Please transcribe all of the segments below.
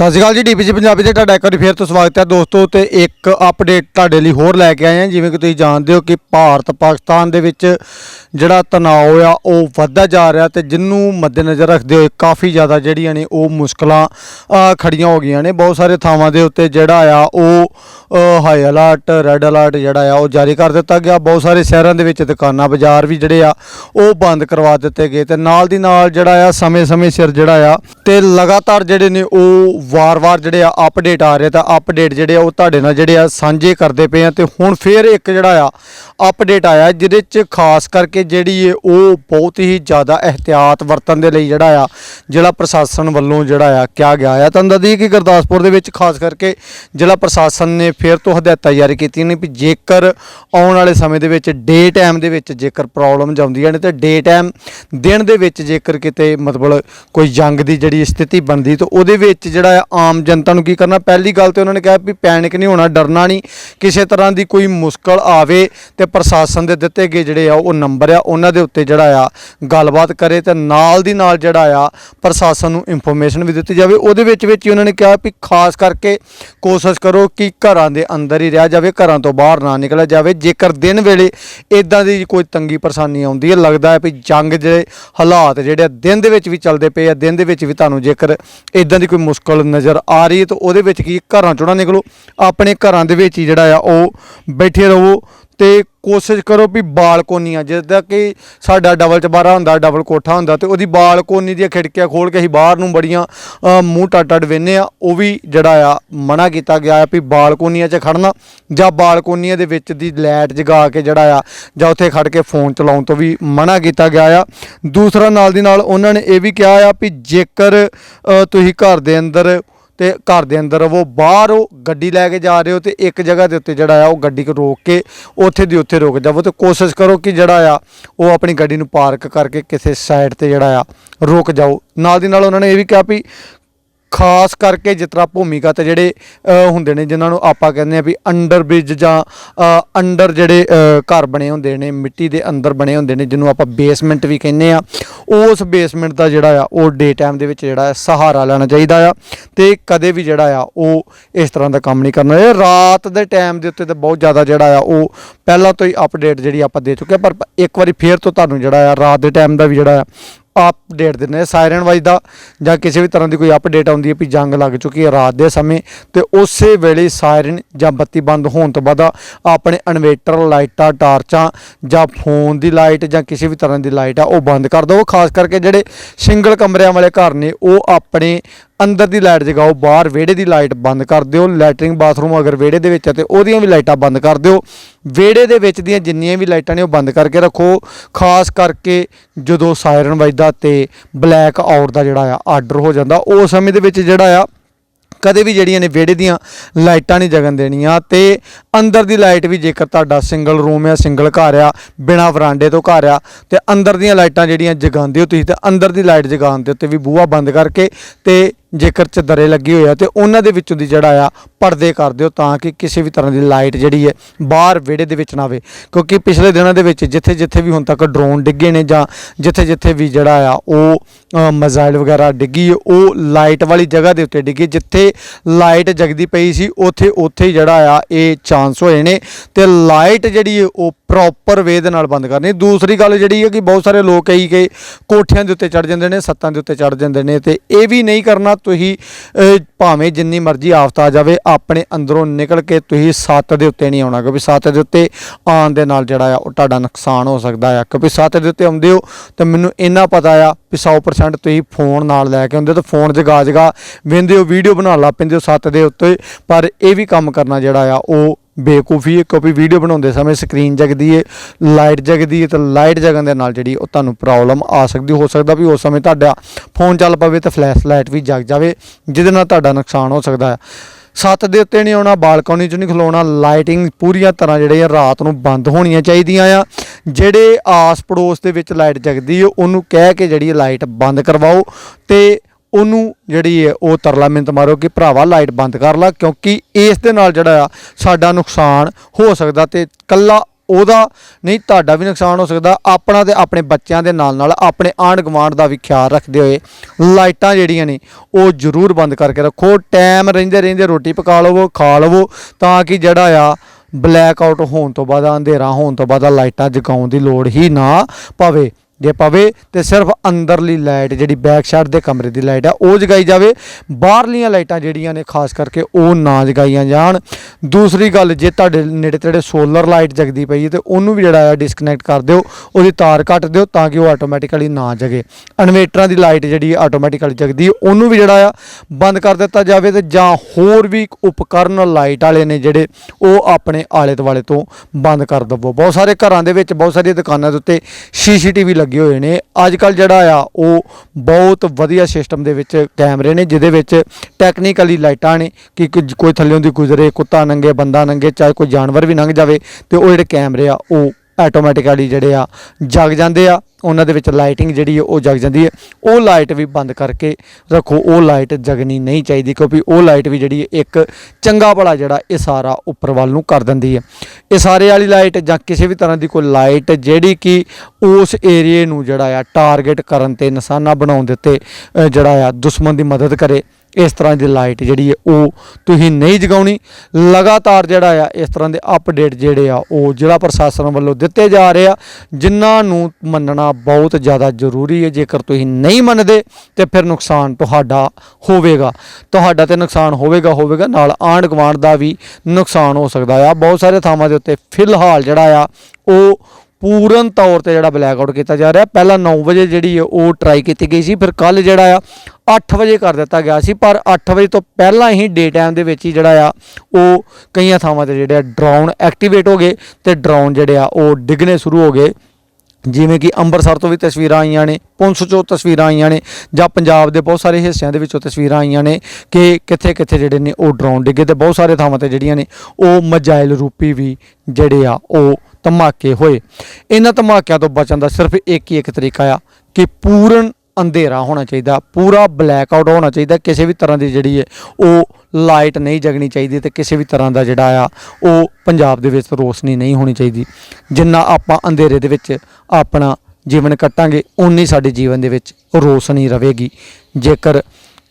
ਸਤਿ ਸ਼੍ਰੀ ਅਕਾਲ ਜੀ ਡੀਪੀਸੀ ਪੰਜਾਬੀ ਤੇ ਤੁਹਾਡਾ ਇੱਕ ਵਾਰੀ ਫੇਰ ਤੋਂ ਸਵਾਗਤ ਹੈ ਦੋਸਤੋ ਤੇ ਇੱਕ ਅਪਡੇਟ ਤੁਹਾਡੇ ਲਈ ਹੋਰ ਲੈ ਕੇ ਆਏ ਹਾਂ। ਜਿਵੇਂ ਕਿ ਤੁਸੀਂ ਜਾਣਦੇ ਹੋ ਕਿ ਭਾਰਤ ਪਾਕਿਸਤਾਨ ਦੇ ਵਿੱਚ ਜਿਹੜਾ ਤਣਾਅ ਆ ਉਹ ਵੱਧਦਾ ਜਾ ਰਿਹਾ ਤੇ ਜਿੰਨੂੰ ਮੱਦੇਨਜ਼ਰ ਰੱਖਦੇ ਹੋਏ ਕਾਫੀ ਜ਼ਿਆਦਾ ਜਿਹੜੀਆਂ ਨੇ ਉਹ ਮੁਸ਼ਕਲਾਂ ਅ, ਖੜੀਆਂ ਹੋ ਗਈਆਂ ਨੇ। ਬਹੁਤ ਸਾਰੇ ਥਾਵਾਂ ਦੇ ਉੱਤੇ ਜਿਹੜਾ ਆ ਉਹ ਹਾਈ ਅਲਰਟ ਰੈੱਡ ਅਲਰਟ ਜਿਹੜਾ ਆ ਉਹ ਜਾਰੀ ਕਰ ਦਿੱਤਾ ਗਿਆ। ਬਹੁਤ ਸਾਰੇ ਸ਼ਹਿਰਾਂ ਦੇ ਵਿੱਚ ਦੁਕਾਨਾਂ ਬਾਜ਼ਾਰ ਵੀ ਜਿਹੜੇ ਆ ਉਹ ਬੰਦ ਕਰਵਾ ਦਿੱਤੇ ਗਏ ਤੇ ਨਾਲ ਦੀ ਨਾਲ ਜਿਹੜਾ ਆ ਸਮੇਂ-ਸਮੇਂ ਸਿਰ ਜਿਹੜਾ ਆ ਤੇ ਲਗਾਤਾਰ ਜਿਹੜੇ ਨੇ ਉਹ ਵਾਰ-ਵਾਰ ਜਿਹੜੇ ਆ ਅਪਡੇਟ ਆ ਰਹੇ ਤਾਂ ਅਪਡੇਟ ਜਿਹੜੇ ਆ ਉਹ ਤੁਹਾਡੇ ਨਾਲ ਜਿਹੜੇ ਆ ਸਾਂਝੇ ਕਰਦੇ ਪਏ ਆ, ਤੇ ਹੁਣ ਫੇਰ ਇੱਕ ਜਿਹੜਾ ਆ ਅਪਡੇਟ ਆਇਆ ਜਿਹਦੇ ਚ ਖਾਸ ਕਰਕੇ ਜਿਹੜੀ ਹੈ ਉਹ ਬਹੁਤ ਹੀ ਜ਼ਿਆਦਾ ਇhtiyat ਵਰਤਣ ਦੇ ਲਈ ਜਿਹੜਾ ਆ, ਜ਼ਿਲ੍ਹਾ ਪ੍ਰਸ਼ਾਸਨ ਵੱਲੋਂ ਜਿਹੜਾ ਆ ਕਿਹਾ ਗਿਆ ਆ। ਤਾਂ ਦੱਸਦੀ ਕਿ ਗੁਰਦਾਸਪੁਰ ਦੇ ਵਿੱਚ ਖਾਸ ਕਰਕੇ ਜ਼ਿਲ੍ਹਾ ਪ੍ਰਸ਼ਾਸਨ ਨੇ ਫਿਰ ਤੋਂ ਹਦਾਇਤਾਂ ਜਾਰੀ ਕੀਤੀਆਂ ਨੇ ਵੀ ਜੇਕਰ ਆਉਣ ਵਾਲੇ ਸਮੇਂ ਦੇ ਵਿੱਚ ਡੇ ਟਾਈਮ ਦੇ ਵਿੱਚ ਜੇਕਰ ਪ੍ਰੋਬਲਮਸ ਆਉਂਦੀਆਂ ਨੇ ਤੇ ਡੇ ਟਾਈਮ ਦਿਨ ਦੇ ਵਿੱਚ ਜੇਕਰ ਕਿਤੇ ਮਤਲਬ ਕੋਈ ਜੰਗ ਦੀ ਜਿਹੜੀ ਸਥਿਤੀ ਬਣਦੀ, ਤਾਂ ਉਹਦੇ ਵਿੱਚ ਜਿਹੜਾ ਆਮ ਜਨਤਾ ਨੂੰ ਕੀ ਕਰਨਾ, ਪਹਿਲੀ ਗੱਲ ਤੇ ਉਹਨਾਂ ਨੇ ਕਿਹਾ ਵੀ ਪੈਨਿਕ ਨਹੀਂ ਹੋਣਾ, ਡਰਨਾ ਨਹੀਂ। ਕਿਸੇ ਤਰ੍ਹਾਂ ਦੀ ਕੋਈ ਮੁਸ਼ਕਲ ਆਵੇ ਤੇ ਪ੍ਰਸ਼ਾਸਨ ਦੇ ਦਿੱਤੇ ਗਏ ਜਿਹੜੇ ਆ, ਉਹ ਨੰਬਰ ਆ, ਉਹਨਾਂ ਦੇ ਉੱਤੇ ਜਿਹੜਾ ਆ ਗੱਲਬਾਤ ਕਰੇ ਤੇ ਨਾਲ ਦੀ ਨਾਲ ਜਿਹੜਾ ਆ ਪ੍ਰਸ਼ਾਸਨ ਨੂੰ ਇਨਫੋਰਮੇਸ਼ਨ ਵੀ ਦਿੱਤੀ ਜਾਵੇ। ਉਹਦੇ ਵਿੱਚ ਵਿੱਚ ਹੀ ਉਹਨਾਂ ਨੇ ਕਿਹਾ ਵੀ ਖਾਸ ਕਰਕੇ ਕੋਸ਼ਿਸ਼ ਕਰੋ ਕਿ ਘਰਾਂ ਦੇ ਅੰਦਰ ਹੀ ਰਹਿ ਜਾਵੇ, ਘਰਾਂ ਤੋਂ ਬਾਹਰ ਨਾ ਨਿਕਲਿਆ ਜਾਵੇ। ਜੇਕਰ ਦਿਨ ਵੇਲੇ ਇਦਾਂ ਦੀ ਕੋਈ ਤੰਗੀ ਪਰੇਸ਼ਾਨੀ ਆਉਂਦੀ ਹੈ, ਲੱਗਦਾ ਹੈ ਵੀ ਜੰਗ ਜਿਹੜੇ ਹਾਲਾਤ ਜਿਹੜੇ ਆ ਦਿਨ ਦੇ ਵਿੱਚ ਵੀ ਚੱਲਦੇ ਪਏ ਆ, ਦਿਨ ਦੇ ਵਿੱਚ ਵੀ ਤੁਹਾਨੂੰ ਜੇਕਰ ਇਦਾਂ ਦੀ ਕੋਈ ਮੁਸ਼ਕਲ ਨਜ਼ਰ ਆ ਰਹੀ ਹੈ, ਤਾਂ ਉਹਦੇ ਵਿੱਚ ਕੀ ਘਰਾਂ ਚੋਂ ਨਾ ਨਿਕਲੋ। ਆਪਣੇ ਘਰਾਂ ਦੇ ਵਿੱਚ ਹੀ ਜਿਹੜਾ ਆ, ਉਹ ਬੈਠੇ ਰਹੋ। ਤੇ ਕੋਸ਼ਿਸ਼ ਕਰੋ ਵੀ ਬਾਲਕੋਨੀਆਂ ਜਿੱਦਾਂ ਕਿ ਸਾਡਾ ਡਬਲ ਚਬਾਰਾ ਹੁੰਦਾ, ਡਬਲ ਕੋਠਾ ਹੁੰਦਾ ਤੇ ਉਹਦੀ ਬਾਲਕੋਨੀ ਦੀਆਂ ਖਿੜਕੀਆਂ ਖੋਲ ਕੇ ਅਸੀਂ ਬਾਹਰ ਨੂੰ ਬੜੀਆਂ ਮੂੰਹ ਟੱਟ ਟੱਟ ਵੇਨੇ ਆ ਉਹ ਵੀ ਜਿਹੜਾ ਆ ਮਨਾ ਕੀਤਾ ਗਿਆ ਆ ਵੀ ਬਾਲਕੋਨੀਆਂ 'ਚ ਖੜਨਾ ਜਾਂ ਬਾਲਕੋਨੀਆਂ ਦੇ ਵਿੱਚ ਦੀ ਲਾਈਟ ਜਗਾ ਕੇ ਜਿਹੜਾ ਆ ਜਾਂ ਉੱਥੇ ਖੜ ਕੇ ਫੋਨ ਚਲਾਉਣ ਤੋਂ ਵੀ ਮਨਾ ਕੀਤਾ ਗਿਆ ਆ। ਦੂਸਰਾ ਨਾਲ ਦੀ ਨਾਲ ਉਹਨਾਂ ਨੇ ਇਹ ਵੀ ਕਿਹਾ ਆ ਵੀ ਜੇਕਰ ਤੁਸੀਂ ਘਰ ਦੇ ਅੰਦਰ ਤੇ ਘਰ ਦੇ ਅੰਦਰ ਉਹ ਬਾਹਰ ਉਹ ਗੱਡੀ ਲੈ ਕੇ ਜਾ ਰਹੇ ਹੋ ਤੇ ਇੱਕ ਜਗ੍ਹਾ ਦੇ ਉੱਤੇ ਜਿਹੜਾ ਆ ਉਹ ਗੱਡੀ ਕੋ ਰੋਕ ਕੇ ਉੱਥੇ ਦੀ ਉੱਥੇ ਰੁਕ ਜਾਵੋ ਤੇ ਕੋਸ਼ਿਸ਼ ਕਰੋ ਕਿ ਜਿਹੜਾ ਆ ਉਹ ਆਪਣੀ ਗੱਡੀ ਨੂੰ ਪਾਰਕ ਕਰਕੇ ਕਿਸੇ ਸਾਈਡ ਤੇ ਜਿਹੜਾ ਆ ਰੁਕ ਜਾਓ। ਨਾਲ ਦੀ ਨਾਲ ਉਹਨਾਂ ਨੇ ਇਹ ਵੀ ਕਿਹਾ ਵੀ ਖਾਸ ਕਰਕੇ ਜਿਸ ਤਰ੍ਹਾਂ ਭੂਮਿਕਾ 'ਤੇ ਜਿਹੜੇ ਹੁੰਦੇ ਨੇ ਜਿਨ੍ਹਾਂ ਨੂੰ ਆਪਾਂ ਕਹਿੰਦੇ ਆ ਵੀ ਅੰਡਰ ਬ੍ਰਿਜ ਜਾਂ ਅੰਡਰ ਜਿਹੜੇ ਘਰ ਬਣੇ ਹੁੰਦੇ ਨੇ ਮਿੱਟੀ ਦੇ ਅੰਦਰ ਬਣੇ ਹੁੰਦੇ ਨੇ ਜਿਹਨੂੰ ਆਪਾਂ ਬੇਸਮੈਂਟ ਵੀ ਕਹਿੰਦੇ ਆ ਉਸ ਬੇਸਮੈਂਟ ਦਾ ਜਿਹੜਾ ਆ ਉਹ ਡੇ ਟਾਈਮ ਦੇ ਵਿੱਚ ਜਿਹੜਾ ਆ ਸਹਾਰਾ ਲੈਣਾ ਚਾਹੀਦਾ ਆ ਤੇ ਕਦੇ ਵੀ ਜਿਹੜਾ ਆ ਉਹ ਇਸ ਤਰ੍ਹਾਂ ਦਾ ਕੰਮ ਨਹੀਂ ਕਰਨਾ। ਇਹ ਰਾਤ ਦੇ ਟਾਈਮ ਦੇ ਉੱਤੇ ਤਾਂ ਬਹੁਤ ਜ਼ਿਆਦਾ ਜਿਹੜਾ ਆ ਉਹ ਪਹਿਲਾਂ ਤੋਂ ਹੀ ਅਪਡੇਟ ਜਿਹੜੀ ਆਪਾਂ ਦੇ ਚੁੱਕੇ ਆ, ਪਰ ਇੱਕ ਵਾਰੀ ਫੇਰ ਤੋਂ ਤੁਹਾਨੂੰ ਜਿਹੜਾ ਆ ਰਾਤ ਦੇ ਟਾਈਮ ਦਾ ਵੀ ਜਿਹੜਾ ਆ ਅਪਡੇਟ ਦਿੰਦੇ ਸਾਇਰਨ ਵੱਜਦਾ ਜਾਂ ਕਿਸੇ ਵੀ ਤਰ੍ਹਾਂ ਦੀ ਕੋਈ ਅਪਡੇਟ ਆਉਂਦੀ ਹੈ ਵੀ ਜੰਗ ਲੱਗ ਚੁੱਕੀ ਹੈ ਰਾਤ ਦੇ ਸਮੇਂ, ਤੇ ਉਸੇ ਵੇਲੇ ਸਾਇਰਨ ਜਾਂ ਬੱਤੀ ਬੰਦ ਹੋਣ ਤੋਂ ਬਾਅਦ ਆਪਣੇ ਇਨਵੇਟਰ ਲਾਈਟਾਂ ਟਾਰਚਾਂ ਜਾਂ ਫੋਨ ਦੀ ਲਾਈਟ ਜਾਂ ਕਿਸੇ ਵੀ ਤਰ੍ਹਾਂ ਦੀ ਲਾਈਟ ਆ ਉਹ ਬੰਦ ਕਰ ਦਿਓ। ਖਾਸ ਕਰਕੇ ਜਿਹੜੇ ਸਿੰਗਲ ਕਮਰਿਆਂ ਵਾਲੇ ਘਰ ਨੇ, ਉਹ ਆਪਣੇ ਅੰਦਰ ਦੀ ਲਾਈਟ ਜਗਾਓ, ਬਾਹਰ ਵਿਹੜੇ ਦੀ ਲਾਈਟ ਬੰਦ ਕਰ ਦਿਓ, ਲੈਟਰਿੰਗ ਬਾਥਰੂਮ ਅਗਰ ਵਿਹੜੇ ਦੇ ਵਿੱਚ ਹੈ ਤੇ ਉਹਦੀਆਂ ਵੀ ਲਾਈਟਾਂ ਬੰਦ ਕਰ ਦਿਓ। ਵਿਹੜੇ ਦੇ ਵਿੱਚ ਦੀਆਂ ਜਿੰਨੀਆਂ ਵੀ ਲਾਈਟਾਂ ਨੇ ਉਹ ਬੰਦ ਕਰਕੇ ਰੱਖੋ, ਖਾਸ ਕਰਕੇ ਜਦੋਂ ਸਾਇਰਨ ਵੱਜਦਾ ਤੇ ਬਲੈਕ ਆਊਟ ਦਾ ਜਿਹੜਾ ਆ ਆਰਡਰ ਹੋ ਜਾਂਦਾ ਉਸ ਸਮੇਂ ਦੇ ਵਿੱਚ ਜਿਹੜਾ ਆ, ਕਦੇ ਵੀ ਜਿਹੜੀਆਂ ਨੇ ਵਿਹੜੇ ਦੀਆਂ ਲਾਈਟਾਂ ਨਹੀਂ ਜਗਣ ਦੇਣੀਆਂ ਤੇ ਅੰਦਰ ਦੀ ਲਾਈਟ ਵੀ ਜੇਕਰ ਤੁਹਾਡਾ ਸਿੰਗਲ ਰੂਮ ਆ ਸਿੰਗਲ ਘਰ ਆ, ਬਿਨਾ ਵਰਾਂਡੇ ਤੋਂ ਘਰ ਆ, ਤੇ ਅੰਦਰ ਦੀਆਂ ਲਾਈਟਾਂ ਜਿਹੜੀਆਂ ਜਗਾਉਂਦੇ ਹੋ ਤੁਸੀਂ, ਤੇ ਅੰਦਰ ਦੀ ਲਾਈਟ ਜਗਾਉਣ ਦੇ ਉੱਤੇ ਵੀ ਬੂਹਾ ਬੰਦ ਕਰਕੇ ਤੇ ਜੇਕਰ ਚਦਰੇ ਲੱਗੇ ਹੋਏ ਆ ਤੇ ਉਹਨਾਂ ਦੇ ਵਿੱਚੋਂ ਦੀ ਜਿਹੜਾ ਆ ਪਰਦੇ ਕਰ ਦਿਓ ਤਾਂ ਕਿ ਕਿਸੇ ਵੀ ਤਰ੍ਹਾਂ ਦੀ ਲਾਈਟ ਜਿਹੜੀ ਹੈ ਬਾਹਰ ਵਿਹੜੇ ਦੇ ਵਿੱਚ ਨਾ ਆਵੇ। ਕਿਉਂਕਿ ਪਿਛਲੇ ਦਿਨਾਂ ਦੇ ਵਿੱਚ ਜਿੱਥੇ ਜਿੱਥੇ ਵੀ ਹੁਣ ਤੱਕ ਡਰੋਨ ਡਿੱਗੇ ਨੇ ਜਾਂ ਜਿੱਥੇ ਜਿੱਥੇ ਵੀ ਜਿਹੜਾ ਆ ਉਹ ਮਜ਼ਾਈਲ ਵਗੈਰਾ ਡਿੱਗੀ ਹੈ, ਉਹ ਲਾਈਟ ਵਾਲੀ ਜਗ੍ਹਾ ਦੇ ਉੱਤੇ ਡਿੱਗੀ। ਜਿੱਥੇ ਲਾਈਟ ਜਗਦੀ ਪਈ ਸੀ ਉੱਥੇ ਉੱਥੇ ਜਿਹੜਾ ਆ ਇਹ ਚਾਂਸ ਹੋਏ ਨੇ। ਤੇ ਲਾਈਟ ਜਿਹੜੀ ਹੈ ਉਹ ਪ੍ਰੋਪਰ ਵੇ ਦੇ ਨਾਲ ਬੰਦ ਕਰਨੀ। ਦੂਸਰੀ ਗੱਲ ਜਿਹੜੀ ਹੈ ਕਿ ਬਹੁਤ ਸਾਰੇ ਲੋਕ ਕਈ ਕਿ ਕੋਠਿਆਂ ਦੇ ਉੱਤੇ ਚੜ ਜਾਂਦੇ ਨੇ, ਸੱਤਾਂ ਦੇ ਉੱਤੇ ਚੜ ਜਾਂਦੇ ਨੇ ਤੇ ਇਹ ਵੀ ਨਹੀਂ ਕਰਨਾ ਤੁਸੀਂ ਭਾਵੇਂ ਜਿੰਨੀ ਮਰਜ਼ੀ ਆਫਤ ਆ ਜਾਵੇ, ਆਪਣੇ ਅੰਦਰੋਂ ਨਿਕਲ ਕੇ ਤੁਸੀਂ ਸੱਤ ਦੇ ਉੱਤੇ ਨਹੀਂ ਆਉਣਾ, ਕਿਉਂਕਿ ਸੱਤ ਦੇ ਉੱਤੇ ਆਉਣ ਦੇ ਨਾਲ ਜਿਹੜਾ ਆ, ਉਹ ਤੁਹਾਡਾ ਨੁਕਸਾਨ ਹੋ ਸਕਦਾ ਆ। ਕਿਉਂਕਿ ਸੱਤ ਦੇ ਉੱਤੇ ਆਉਂਦੇ ਹੋ ਤਾਂ ਮੈਨੂੰ ਇੰਨਾ ਪਤਾ ਆ ਵੀ 100% ਤੁਸੀਂ ਫੋਨ ਨਾਲ ਲੈ ਕੇ ਆਉਂਦੇ ਹੋ ਤਾਂ ਫੋਨ ਜਗਾ ਜਗਾ ਵੇਂਦੇ ਹੋ ਵੀਡੀਓ ਬਣਾਉਣ ਲੱਗ ਪੈਂਦੇ ਹੋ ਸੱਤ ਦੇ ਉੱਤੇ, ਪਰ ਇਹ ਵੀ ਕੰਮ ਕਰਨਾ ਜਿਹੜਾ ਆ, ਉਹ ਬੇਕੂਫੀ ਹੈ, ਕਿਉਂਕਿ ਵੀਡੀਓ ਬਣਾਉਂਦੇ ਸਮੇਂ ਸਕਰੀਨ ਜਗਦੀ ਹੈ ਲਾਈਟ ਜਗਦੀ ਹੈ ਤਾਂ ਲਾਈਟ ਜਗਣ ਦੇ ਨਾਲ ਜਿਹੜੀ ਉਹ ਤੁਹਾਨੂੰ ਪ੍ਰੋਬਲਮ ਆ ਸਕਦੀ, ਹੋ ਸਕਦਾ ਵੀ ਉਸ ਸਮੇਂ ਤੁਹਾਡਾ ਫੋਨ ਚੱਲ ਪਵੇ ਤਾਂ ਫਲੈਸ਼ ਲਾਈਟ ਵੀ ਜਗ ਜਾਵੇ, ਜਿਹਦੇ ਨਾਲ ਤੁਹਾਡਾ ਨੁਕਸਾਨ ਹੋ ਸਕਦਾ ਹੈ। ਛੱਤ ਦੇ ਉੱਤੇ ਨਹੀਂ ਆਉਣਾ, ਬਾਲਕੋਨੀ 'ਚ ਨਹੀਂ ਖਲੋਣਾ ਲਾਈਟਿੰਗ ਪੂਰੀਆਂ ਤਰ੍ਹਾਂ ਜਿਹੜੇ ਆ ਰਾਤ ਨੂੰ ਬੰਦ ਹੋਣੀਆਂ ਚਾਹੀਦੀਆਂ ਆ। ਜਿਹੜੇ ਆਸ ਪੜੋਸ ਦੇ ਵਿੱਚ ਲਾਈਟ ਜਗਦੀ ਹੈ, ਉਹਨੂੰ ਕਹਿ ਕੇ ਜਿਹੜੀ ਲਾਈਟ ਬੰਦ ਕਰਵਾਓ ਤੇ ਉਹਨੂੰ ਜਿਹੜੀ ਹੈ, ਉਹ ਤਰਲਾ ਮਿੰਤ ਮਾਰੋ ਕਿ ਭਰਾਵਾ ਲਾਈਟ ਬੰਦ ਕਰ ਲਾ, ਕਿਉਂਕਿ ਇਸ ਦੇ ਨਾਲ ਜਿਹੜਾ ਆ, ਸਾਡਾ ਨੁਕਸਾਨ ਹੋ ਸਕਦਾ ਤੇ ਕੱਲਾ ਉਹਦਾ ਨਹੀਂ, ਤੁਹਾਡਾ ਵੀ ਨੁਕਸਾਨ ਹੋ ਸਕਦਾ। ਆਪਣਾ ਤੇ ਆਪਣੇ ਬੱਚਿਆਂ ਦੇ ਨਾਲ ਨਾਲ ਆਪਣੇ ਆਂਢ ਗੁਆਂਢ ਦਾ ਵੀ ਖਿਆਲ ਰੱਖਦੇ ਹੋਏ ਲਾਈਟਾਂ ਜਿਹੜੀਆਂ ਨੇ, ਉਹ ਜ਼ਰੂਰ ਬੰਦ ਕਰਕੇ ਰੱਖੋ। ਟਾਈਮ ਰਹਿੰਦੇ ਰਹਿੰਦੇ ਰੋਟੀ ਪਕਾ ਲਵੋ, ਖਾ ਲਵੋ, ਤਾਂ ਕਿ ਜਿਹੜਾ ਆ, ਬਲੈਕ ਆਊਟ ਹੋਣ ਤੋਂ ਬਾਅਦ, ਅੰਧੇਰਾ ਹੋਣ ਤੋਂ ਬਾਅਦ ਲਾਈਟਾਂ ਜਗਾਉਣ ਦੀ ਲੋੜ ਹੀ ਨਾ ਪਵੇ। ਜੇ ਪਵੇ ਤੇ ਸਿਰਫ ਅੰਦਰਲੀ ਲਾਈਟ ਜਿਹੜੀ ਬੈਕ ਸਾਈਡ ਦੇ ਕਮਰੇ ਦੀ ਲਾਈਟ ਆ, ਉਹ ਜਗਾਈ ਜਾਵੇ। ਬਾਹਰਲੀਆਂ ਲਾਈਟਾਂ ਜਿਹੜੀਆਂ ਨੇ, ਖਾਸ ਕਰਕੇ ਉਹ ਨਾ ਜਗਾਈਆਂ ਜਾਣ। ਦੂਸਰੀ ਗੱਲ, ਜੇ ਤੁਹਾਡੇ ਨੇੜੇ ਤੇੜੇ ਸੋਲਰ ਲਾਈਟ ਜਗਦੀ ਪਈ ਹੈ ਤੇ ਉਹਨੂੰ ਵੀ ਜਿਹੜਾ ਆ ਡਿਸਕਨੈਕਟ ਕਰ ਦਿਓ, ਉਹਦੀ ਤਾਰ ਕੱਟ ਦਿਓ ਤਾਂ ਕਿ ਉਹ ਆਟੋਮੈਟਿਕਲੀ ਨਾ ਜਗੇ। ਇਨਵੇਟਰਾਂ ਦੀ ਲਾਈਟ ਜਿਹੜੀ ਆਟੋਮੈਟਿਕਲੀ ਜਗਦੀ ਉਹਨੂੰ ਵੀ ਜਿਹੜਾ ਆ ਬੰਦ ਕਰ ਦਿੱਤਾ ਜਾਵੇ ਤੇ ਜਾਂ ਹੋਰ ਵੀ ਉਪਕਰਨ ਲਾਈਟ ਵਾਲੇ ਨੇ ਜਿਹੜੇ, ਉਹ ਆਪਣੇ ਆਲੇ ਦੁਆਲੇ ਤੋਂ ਬੰਦ ਕਰ ਦਵੋ। ਬਹੁਤ ਸਾਰੇ ਘਰਾਂ ਦੇ ਵਿੱਚ, ਬਹੁਤ ਸਾਰੀਆਂ ਦੁਕਾਨਾਂ ਦੇ ਉੱਤੇ ਸੀਸੀਟੀਵੀ ਲੱਗੇ ਹੋਏ ਨੇ। ਅੱਜ ਕੱਲ ਜਿਹੜਾ ਆ, ਉਹ ਬਹੁਤ ਵਧੀਆ ਸਿਸਟਮ ਦੇ ਵਿੱਚ ਕੈਮਰੇ ਨੇ, ਜਿਹਦੇ ਵਿੱਚ ਟੈਕਨੀਕਲੀ ਲਾਈਟਾਂ ਨੇ ਕਿ ਕੁਝ- ਕੋਈ ਥੱਲੇੋਂ ਦੀ ਗੁਜ਼ਰੇ, ਕੁੱਤਾ ਨੰਗੇ, ਬੰਦਾ ਨੰਗੇ, ਚਾਹੇ ਕੋਈ ਜਾਨਵਰ ਵੀ ਲੰਘ ਜਾਵੇ, ਤੇ ਉਹ ਜਿਹੜੇ ਕੈਮਰੇ ਆ, ਉਹ ਆਟੋਮੈਟਿਕਲੀ ਜਿਹੜੇ ਆ ਜਗ ਜਾਂਦੇ ਆ। ਉਹਨਾਂ ਦੇ ਵਿੱਚ ਲਾਈਟਿੰਗ ਜਿਹੜੀ ਹੈ ਉਹ ਜਗ ਜਾਂਦੀ ਹੈ। ਉਹ ਲਾਈਟ ਵੀ ਬੰਦ ਕਰਕੇ ਰੱਖੋ। ਉਹ ਲਾਈਟ ਜਗਣੀ ਨਹੀਂ ਚਾਹੀਦੀ ਕਿਉਂਕਿ ਉਹ ਲਾਈਟ ਵੀ ਜਿਹੜੀ ਹੈ, ਇੱਕ ਚੰਗਾ ਭਲਾ ਜਿਹੜਾ ਇਹ ਸਾਰਾ ਉੱਪਰ ਵੱਲ ਨੂੰ ਕਰ ਦਿੰਦੀ ਹੈ। ਇਹ ਸਾਰੇ ਵਾਲੀ ਲਾਈਟ ਜਾਂ ਕਿਸੇ ਵੀ ਤਰ੍ਹਾਂ ਦੀ ਕੋਈ ਲਾਈਟ ਜਿਹੜੀ ਕਿ ਉਸ ਏਰੀਏ ਨੂੰ ਜਿਹੜਾ ਆ ਟਾਰਗੇਟ ਕਰਨ ਤੇ ਨਿਸ਼ਾਨਾ ਬਣਾਉਣ ਦੇ ਉੱਤੇ ਜਿਹੜਾ ਆ, ਦੁਸ਼ਮਣ ਦੀ ਮਦਦ ਕਰੇ। ਇਸ ਤਰ੍ਹਾਂ ਦੀ ਲਾਈਟ ਜਿਹੜੀ ਹੈ ਉਹ ਤੁਸੀਂ ਨਹੀਂ ਜਗਾਉਣੀ। ਲਗਾਤਾਰ ਜਿਹੜਾ ਆ, ਇਸ ਤਰ੍ਹਾਂ ਦੇ ਅਪਡੇਟ ਜਿਹੜੇ ਆ, ਉਹ ਜ਼ਿਲ੍ਹਾ ਪ੍ਰਸ਼ਾਸਨ ਵੱਲੋਂ ਦਿੱਤੇ ਜਾ ਰਹੇ ਆ, ਜਿਨ੍ਹਾਂ ਨੂੰ ਮੰਨਣਾ ਬਹੁਤ ਜ਼ਿਆਦਾ ਜ਼ਰੂਰੀ ਹੈ। ਜੇਕਰ ਤੁਸੀਂ ਨਹੀਂ ਮੰਨਦੇ, ਤੇ ਫਿਰ ਨੁਕਸਾਨ ਤੁਹਾਡਾ ਹੋਵੇਗਾ। ਤੁਹਾਡਾ ਤੇ ਨੁਕਸਾਨ ਹੋਵੇਗਾ ਹੋਵੇਗਾ, ਨਾਲ ਆਂਢ ਗੁਆਂਢ ਦਾ ਵੀ ਨੁਕਸਾਨ ਹੋ ਸਕਦਾ ਆ। ਬਹੁਤ ਸਾਰੇ ਥਾਵਾਂ ਦੇ ਉੱਤੇ ਫਿਲਹਾਲ ਜਿਹੜਾ ਆ, ਉਹ ਪੂਰਨ ਤੌਰ ਤੇ ਜਿਹੜਾ ਬਲੈਕ ਆਊਟ ਕੀਤਾ ਜਾ ਰਿਹਾ। ਪਹਿਲਾਂ 9 ਵਜੇ ਜਿਹੜੀ ਹੈ ਉਹ ਟਰਾਈ ਕੀਤੀ ਗਈ ਸੀ, ਫਿਰ ਕੱਲ ਜਿਹੜਾ ਆ 8 ਵਜੇ ਕਰ ਦਿੱਤਾ ਗਿਆ ਸੀ, ਪਰ 8 ਵਜੇ ਤੋਂ ਪਹਿਲਾਂ ਹੀ ਡੇ ਟਾਈਮ ਦੇ ਵਿੱਚ ਹੀ ਜਿਹੜਾ ਆ, ਉਹ ਕਈਆਂ ਥਾਵਾਂ ਤੇ ਜਿਹੜੇ ਆ ਡਰੋਨ ਐਕਟੀਵੇਟ ਹੋ ਗਏ ਤੇ ਡਰਾਉਣ ਜਿਹੜੇ ਆ ਉਹ ਡਿੱਗਣੇ ਸ਼ੁਰੂ ਹੋ ਗਏ। ਜਿਵੇਂ ਕਿ ਅੰਮ੍ਰਿਤਸਰ ਤੋਂ ਵੀ ਤਸਵੀਰਾਂ ਆਈਆਂ ਨੇ, ਪੁੰਛ ਚੋਂ ਤਸਵੀਰਾਂ ਆਈਆਂ ਨੇ, ਜਾਂ ਪੰਜਾਬ ਦੇ ਬਹੁਤ ਸਾਰੇ ਹਿੱਸਿਆਂ ਦੇ ਵਿੱਚੋਂ ਤਸਵੀਰਾਂ ਆਈਆਂ ਨੇ ਕਿ ਕਿੱਥੇ ਕਿੱਥੇ ਜਿਹੜੇ ਨੇ ਉਹ ਡਰਾਉਣ ਡਿੱਗੇ ਤੇ ਬਹੁਤ ਸਾਰੇ ਥਾਵਾਂ ਤੇ ਜਿਹੜੀਆਂ ਨੇ, ਉਹ ਮਜਾਇਲ ਰੂਪੀ ਵੀ ਜਿਹੜੇ ਆ ਉਹ ਧਮਾਕੇ ਹੋਏ। ਇਹਨਾਂ ਧਮਾਕਿਆਂ ਤੋਂ ਬਚਣ ਦਾ ਸਿਰਫ ਇੱਕ ਹੀ ਇੱਕ ਤਰੀਕਾ ਆ, ਕਿ ਪੂਰਨ ਅੰਧੇਰਾ ਹੋਣਾ ਚਾਹੀਦਾ, ਪੂਰਾ ਬਲੈਕ ਆਊਟ ਹੋਣਾ ਚਾਹੀਦਾ। ਕਿਸੇ ਵੀ ਤਰ੍ਹਾਂ ਦੀ ਜਿਹੜੀ ਹੈ, ਉਹ ਲਾਈਟ ਨਹੀਂ ਜਗਣੀ ਚਾਹੀਦੀ ਤੇ ਕਿਸੇ ਵੀ ਤਰ੍ਹਾਂ ਦਾ ਜਿਹੜਾ ਆ, ਉਹ ਪੰਜਾਬ ਦੇ ਵਿੱਚ ਰੋਸ਼ਨੀ ਨਹੀਂ ਹੋਣੀ ਚਾਹੀਦੀ। ਜਿੰਨਾ ਆਪਾਂ ਅੰਧੇਰੇ ਦੇ ਵਿੱਚ ਆਪਣਾ ਜੀਵਨ ਕੱਟਾਂਗੇ ਉਨੀ ਸਾਡੇ ਜੀਵਨ ਦੇ ਵਿੱਚ ਰੋਸ਼ਨੀ ਰਹੇਗੀ। ਜੇਕਰ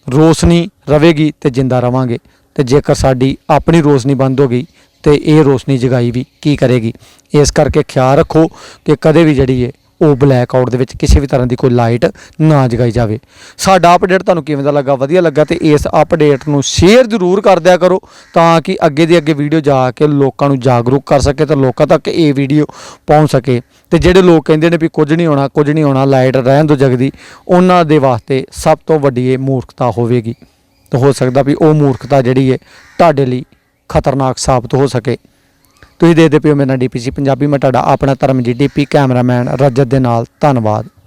ਰੋਸ਼ਨੀ ਰਹੇਗੀ ਤੇ ਜਿੰਦਾ ਰਵਾਂਗੇ ਤੇ ਜੇਕਰ ਸਾਡੀ ਆਪਣੀ ਰੋਸ਼ਨੀ ਬੰਦ ਹੋ ਗਈ ਤੇ ਇਹ ਰੋਸ਼ਨੀ ਜਗਾਈ ਵੀ ਕੀ ਕਰੇਗੀ? ਇਸ ਕਰਕੇ ਖਿਆਲ ਰੱਖੋ ਕਿ ਕਦੇ ਵੀ ਜਿਹੜੀ ਹੈ ਉਹ ਬਲੈਕ ਆਊਟ ਦੇ ਵਿੱਚ ਕਿਸੇ ਵੀ ਤਰ੍ਹਾਂ ਦੀ ਕੋਈ ਲਾਈਟ ਨਾ ਜਗਾਈ ਜਾਵੇ। ਸਾਡਾ ਅਪਡੇਟ ਤੁਹਾਨੂੰ ਕਿਵੇਂ ਦਾ ਲੱਗਾ? ਵਧੀਆ ਲੱਗਾ ਤੇ ਇਸ ਅਪਡੇਟ ਨੂੰ ਸ਼ੇਅਰ ਜ਼ਰੂਰ ਕਰ ਦਿਆ ਕਰੋ ਤਾਂ ਕਿ ਅੱਗੇ ਦੀ ਅੱਗੇ ਵੀਡੀਓ ਜਾ ਕੇ ਲੋਕਾਂ ਨੂੰ ਜਾਗਰੂਕ ਕਰ ਸਕੇ ਤੇ ਲੋਕਾਂ ਤੱਕ ਇਹ ਵੀਡੀਓ ਪਹੁੰਚ ਸਕੇ। ਤੇ ਜਿਹੜੇ ਲੋਕ ਕਹਿੰਦੇ ਨੇ ਵੀ ਕੁਝ ਨਹੀਂ ਹੋਣਾ, ਕੁਝ ਨਹੀਂ ਹੋਣਾ ਲਾਈਟ ਰਹਿਣ ਦੋ ਜਗਦੀ, ਉਹਨਾਂ ਦੇ ਵਾਸਤੇ ਸਭ ਤੋਂ ਵੱਡੀ ਇਹ ਮੂਰਖਤਾ ਹੋਵੇਗੀ। ਤਾਂ ਹੋ ਸਕਦਾ ਵੀ ਉਹ ਮੂਰਖਤਾ ਜਿਹੜੀ ਹੈ ਤੁਹਾਡੇ ਲਈ ਖਤਰਨਾਕ ਸਾਬਤ ਹੋ ਸਕੇ। ਤੁਸੀਂ ਦੇਖਦੇ ਪਿਓ ਮੇਰਾ ਡੀਪੀਸੀ ਪੰਜਾਬੀ, ਮੈਂ ਤੁਹਾਡਾ ਆਪਣਾ ਧਰਮਜੀਤ ਡੀਪੀ ਕੈਮਰਾਮੈਨ ਰਜਤ ਦੇ ਨਾਲ। ਧੰਨਵਾਦ।